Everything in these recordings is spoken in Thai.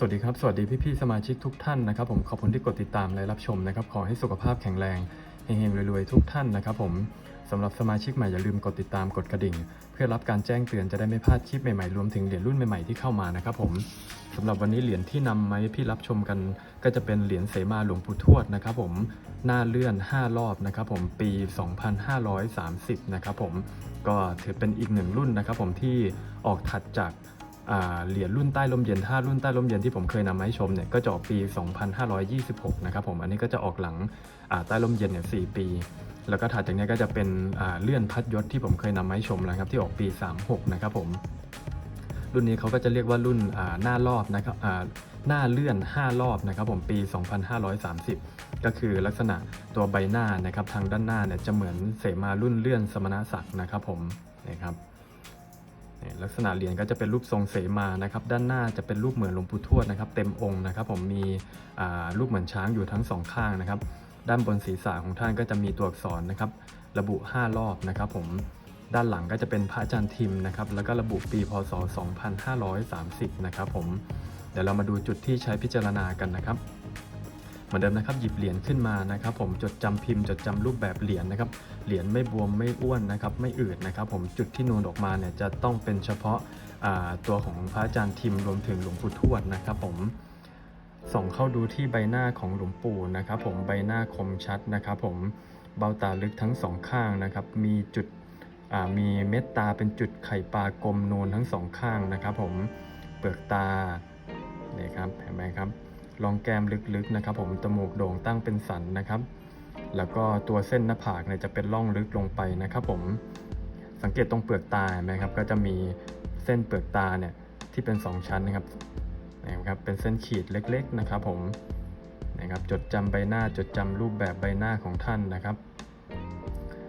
สวัสดีครับ สวัสดีพี่ๆสมาชิกทุกท่านนะครับผมขอบคุณที่กดติดตามและรับชมนะครับขอให้สุขภาพแข็งแรงเฮงๆรวยๆทุกท่านนะครับผมสำหรับสมาชิกใหม่อย่าลืมกดติดตามกดกระดิ่ง เพื่อรับการแจ้งเตือนจะได้ไม่พลาดคลิปใหม่ๆรวมถึงเหรียญรุ่นใหม่ๆที่เข้ามานะครับผมสำหรับวันนี้เหรียญที่นำมาให้พี่รับชมกัน ก็จะเป็นเหรียญเสมาหลวงปู่ทวดนะครับผมหน้าเลื่อน 5 รอบนะครับผมปี 2530 นะครับผมก็ถือเป็นอีกหนึ่งรุ่นนะครับผมที่ออกถัดจาก เหรียญรุ่นใต้ลมเย็นถ้ารุ่นใต้ลมเย็นที่ผมเคยนำมาให้ชมเนี่ยก็จะออกปี 2526 นะครับผม อันนี้ก็จะออกหลังใต้ลมเย็นเนี่ย4ปี แล้วก็ถัดจากนี้ก็จะเป็นเลื่อนพัดยศที่ผมเคยนำมาให้ชมแล้วครับที่ออกปี 36 นะครับผม รุ่นนี้เขาก็จะเรียกว่ารุ่นหน้ารอบนะครับหน้าเลื่อน 5 รอบนะครับผมปี 2530 ก็คือลักษณะตัวใบหน้านะครับทางด้านหน้าเนี่ยจะเหมือนเสมารุ่นเลื่อนสมณศักดิ์นะครับผมนะครับ ลักษณะเหรียญก็จะเป็นรูปทรงเสมานะครับ ด้านหน้าจะเป็นรูปเหมือนหลวงปู่ทวดนะครับ เต็มองค์นะครับ ผมมีรูปเหมือนช้างอยู่ทั้งสองข้างนะครับ ด้านบนศีรษะของท่านก็จะมีตัวอักษรนะครับ ระบุ 5 รอบนะครับ ผมด้านหลังก็จะเป็นพระอาจารย์ทิมนะครับ แล้วก็ระบุปีพศ 2530 นะครับ ผมเดี๋ยวเรามาดูจุดที่ใช้พิจารณากันนะครับ เหมือนเดิมนะครับหยิบเหรียญขึ้นมานะครับ ผมจดจำพิมพ์จดจำรูปแบบเหรียญนะครับเหรียญไม่บวมไม่อ้วนนะครับไม่อืดนะครับ ผมจุดที่นูนออกมาเนี่ยจะต้องเป็นเฉพาะาตัวของพระอาจารย์ทิมรวมถึงหลวงปู่ทวดนะครับ ผมส่องเข้าดูที่ใบหน้าของหลวงปู่นะครับผมใบหน้าคมชัดนะครับ ผมเบ้าตาลึกทั้งสองข้างนะครับ มีจุดมีเม็ดตาเป็นจุดไข่ปลากลมนูนทั้งสองข้างนะครับ ผมเปลือกตานี่ครับเห็นไหมครับ รองแก้มลึกๆนะครับ ผมจมูกโด่งตั้งเป็นสันนะครับ แล้วก็ตัวเส้นหน้าผากเนี่ยจะเป็นร่องลึกลงไปนะครับ ผมสังเกตตรงเปลือกตาเห็นไหมครับ ก็จะมีเส้นเปลือกตาเนี่ยที่เป็น 2 ชั้นนะครับนะครับเป็นเส้นขีดเล็ก ๆนะครับ ผมนะครับจดจำใบหน้าจดจำรูปแบบใบหน้าของท่านนะครับ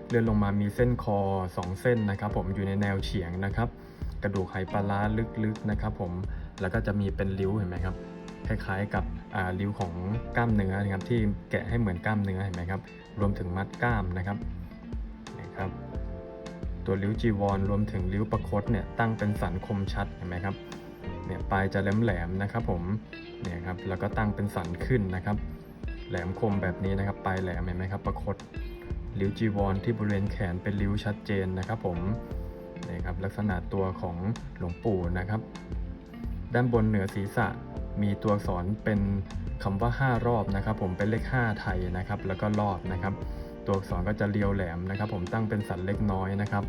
เลื่อนลงมามีเส้นคอ 2 เส้นนะครับ ผมอยู่ในแนวเฉียงนะครับ กระดูกไหปลาร้าลึกๆนะครับ ผมแล้วก็จะมีเป็นริ้วเห็นไหมครับคล้ายๆกับ ริ้วของกล้ามเนื้อนะครับที่แกะให้เหมือนกล้ามเนื้อเห็นไหมครับรวมถึงมัดกล้ามนะครับนะครับตัวริ้วจีวรรวมถึงริ้วประคตเนี่ยตั้งเป็นสันคมชัดเห็นไหมครับเนี่ยปลายจะแหลมแหลมนะครับผมเนี่ยครับแล้วก็ตั้งเป็นสันขึ้นนะครับ แหลมคมแบบนี้นะครับปลายแหลมเห็นไหมครับประคตริ้วจีวรที่บริเวณแขนเป็นริ้วชัดเจนนะครับผมนี่ครับลักษณะตัวของหลวงปู่นะครับ ด้านบนเหนือศีรษะ มีตัวอักษรเป็นคำว่า 5 รอบนะครับ ผมเป็นเลข 5 ไทยนะครับ แล้วก็รอบนะครับ ตัวอักษรก็จะเรียวแหลมนะครับ ผมตั้งเป็นสันเล็กน้อยนะครับ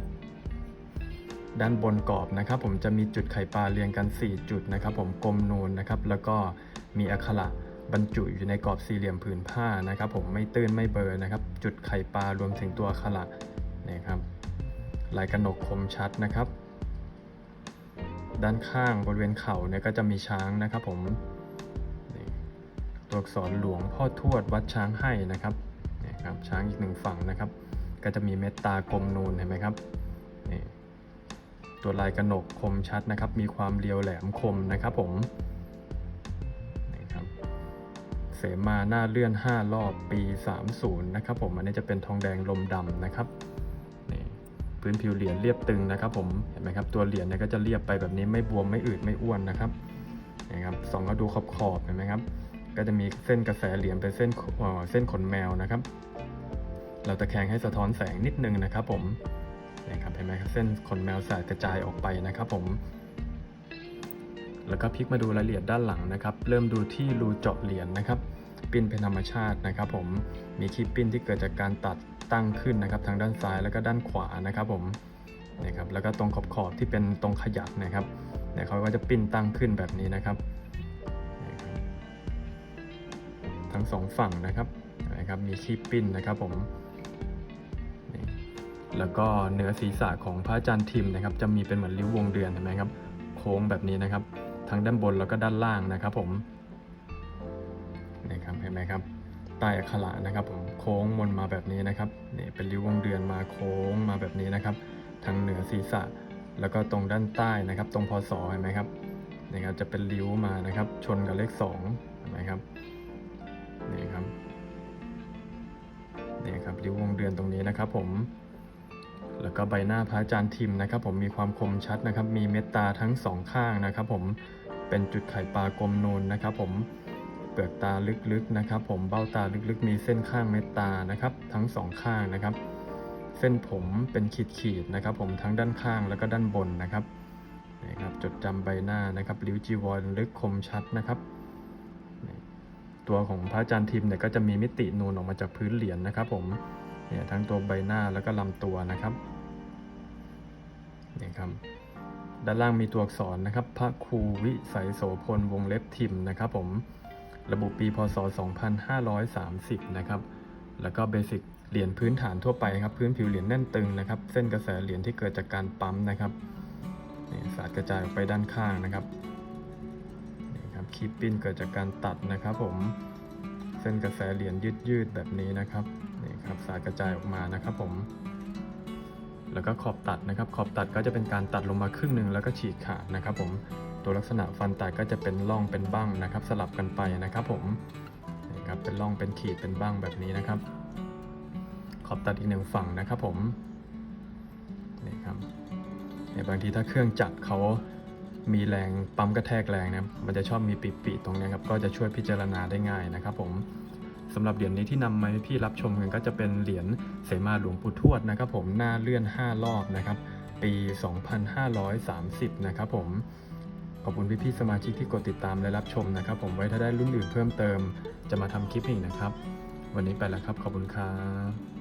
ด้านบนกรอบนะครับ ผมจะมีจุดไข่ปลาเรียงกัน 4 จุดนะครับ ผมกลมนูนนะครับ แล้วก็มีอักขระบรรจุอยู่ในกรอบสี่เหลี่ยมผืนผ้านะครับ ผมไม่ตื้นไม่เบอร์นะครับ จุดไข่ปลารวมถึงตัวอักขระนะครับลายกระหนกคมชัดนะครับ ด้านข้างบริเวณเข่าเนี่ยก็จะมีช้างนะครับผมตัวอักษรหลวงพ่อทวดวัดช้างให้นะครับนี่ครับช้างอีกหนึ่งฝั่งนะครับ ก็จะมีเม็ดตากลมนูนเห็นไหมครับนี่ตัวลายกระหนกคมชัดนะครับ มีความเรียวแหลมคมนะครับผมนี่ครับเสมาหน้าเลื่อน 5 รอบปี 30 นะครับผมอันนี้จะเป็นทองแดงลมดำนะครับ พื้นผิวเหรียญเรียบตึงนะครับผมเห็นไหมครับตัวเหรียญเนี่ยก็จะเรียบไปแบบนี้ไม่บวมไม่อืดไม่อ้วนนะครับนะครับส่องก็ดูขอบขอบเห็นไหมครับก็จะมีเส้นกระแสเหรียญเป็นเส้นเอ่อเส้นขนแมวนะครับ เราตะแคงให้สะท้อนแสงนิดนึงนะครับ ผมนะครับเห็นไหมครับเส้นขนแมวสายกระจายออกไปนะครับ ผม แล้วก็พลิกมาดูรายละเอียดด้านหลังนะครับ เริ่มดูที่รูเจาะเหรียญนะครับ ปิ้นเป็นธรรมชาตินะครับ ผมมีคลิปปิ้นที่เกิดจากการตัด ตั้งขึ้นนะครับทางด้านซ้ายแล้วก็ด้านขวานะครับผมนะครับแล้วก็ตรงขอบขอบที่เป็นตรงขยักนะครับเนี่ยเขาก็จะปิ้นตั้งขึ้นแบบนี้นะครับ ทั้งสองฝั่งนะครับนะครับมีคลิปปิ้นนะครับผมแล้วก็เนื้อศีรษะของพระอาจารย์ทิมนะครับ จะมีเป็นเหมือนริ้ววงเดือนเห็นไหมครับ โค้งแบบนี้นะครับ ทั้งด้านบนแล้วก็ด้านล่างนะครับผมนี่ครับเห็นไหมครับ ใต้อักขระนะครับ ผมโค้งมนมาแบบนี้นะครับนี่เป็นริ้ววงเดือนมาโค้งมาแบบนี้นะครับ ทางเหนือศีรษะ แล้วก็ตรงด้านใต้นะครับ ตรงพศเห็นไหมครับนี่ครับจะเป็นริ้วมานะครับ ชนกับเลขสองเห็นไหมครับนี่ครับนี่ครับริ้ววงเดือนตรงนี้นะครับ ผมแล้วก็ใบหน้าพระอาจารย์ทิมนะครับ ผมมีความคมชัดนะครับ มีเม็ดตาทั้งสองข้างนะครับ ผมเป็นจุดไข่ปลากลมนูนนะครับ ผม เปลือกตาลึกๆนะครับ ผมเบ้าตาลึกๆ มีเส้นข้างเม็ดตานะครับ ทั้งสองข้างนะครับ เส้นผมเป็นขีดๆนะครับ ผมทั้งด้านข้างแล้วก็ด้านบนนะครับนี่ครับจดจำใบหน้านะครับริ้วจีวรลึกคมชัดนะครับ ตัวของพระอาจารย์ทิมเนี่ยก็จะมีมิตินูนออกมาจากพื้นเหรียญนะครับ ผมเนี่ยทั้งตัวใบหน้าแล้วก็ลำตัวนะครับนี่ครับด้านล่างมีตัวอักษรนะครับ พระครูวิสัยโสพลวงเล็บทิมนะครับ ผม ระบุปีพศ 2530 นะครับ แล้วก็เบสิกเหรียญพื้นฐานทั่วไปครับ พื้นผิวเหรียญแน่นตึงนะครับ เส้นกระแสเหรียญที่เกิดจากการปั๊มนะครับนี่สาดกระจายออกไปด้านข้างนะครับนี่ครับคีปปิ้นเกิดจากการตัดนะครับ ผม เส้นกระแสเหรียญยืดยืดๆแบบนี้นะครับนี่ครับสาดกระจายออกมานะครับ ผม แล้วก็ขอบตัดนะครับ ขอบตัดก็จะเป็นการตัดลงมาครึ่งหนึ่งแล้วก็ฉีกขาดนะครับ ผม ตัวลักษณะฟันแตัดก็จะเป็นร่องเป็นบ้างนะครับ สลับกันไปนะครับผมนี่ครับเป็นร่องเป็นขีดเป็นบ้างแบบนี้นะครับ ขอบตัดอีกหนึ่งฝั่งนะครับผมนี่ครับเนี่ยบางทีถ้าเครื่องจักรเขามีแรงปั๊มกระแทกแรงนะมันจะชอบมีปีๆตรงนี้ครับก็จะช่วยพิจารณาได้ง่ายนะครับ ผมสำหรับเหรียญนี้ที่นำมาให้พี่รับชมกันก็จะเป็นเหรียญเสมาหลวงปู่ทวดนะครับ ผมหน้าเลื่อน 5 รอบนะครับ ปี 2530 นะครับผม ขอบคุณพี่ๆสมาชิกที่กดติดตามและรับชมนะครับ ผมไว้ถ้าได้รุ่นอื่นเพิ่มเติม จะมาทำคลิปอีกนะครับ วันนี้ไปแล้วครับ ขอบคุณครับ